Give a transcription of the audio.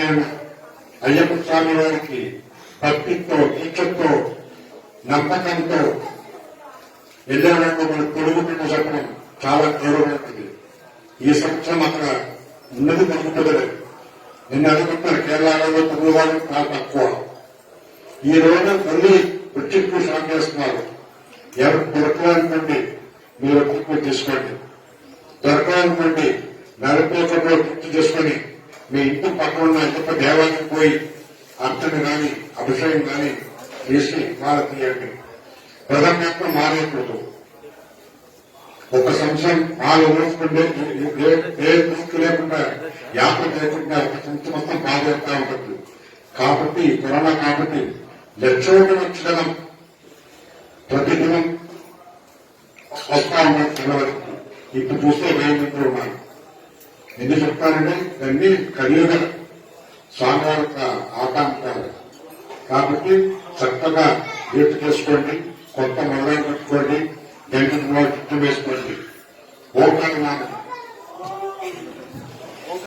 చేయండి అయ్యప్ప స్వామి వారికి భక్తితో దీక్షతో నమ్మకంతో వెళ్ళాలంటే మన పొడుగు చెప్పడం చాలా గౌరవమైనది. ఈ సంవత్సరం అక్కడ ఉన్నది మనకు కుదరదు నిన్న అనుకుంటారు కేరళలో తమిళవాడు చాలా తక్కువ. ఈ రోజు మళ్ళీ వచ్చింపు స్టార్ట్ చేస్తున్నారు. ఎవరు దొరకాలనుకోండి మీరు వచ్చి తీసుకోండి. దొరకాలనుకోండి నలభై ఒకటిలో గుర్తు చేసుకొని మీ ఇంటి పక్కన ఉన్న గొప్ప దేవాలయం పోయి అర్చన గాని అభిషేకం గాని చేసి మాల తీయండి. ప్రధాన మారేకూడదు ఒక సంవత్సరం మాలు ఊరుకుంటే ఏ దృష్టి లేకుండా యాత్ర చేయకుండా ఒక సంవత్సరం మొత్తం బాధపడతా ఉంటుంది. కాబట్టి కరోనా కాబట్టి లక్షోటి వచ్చిన ప్రతిదినం వస్తా ఉన్నది ఇప్పుడు చూస్తే వేయింటూ ఉన్నారు ఎందుకు చెప్తారంటే ఇవన్నీ కలియుగ స్వామివారి యొక్క ఆకాంక్షలు. కాబట్టి చక్కగా గీత చేసుకోండి కొత్త మొదలైన పెట్టుకోండి గంట చుట్టూ వేసుకోండి ఓకాల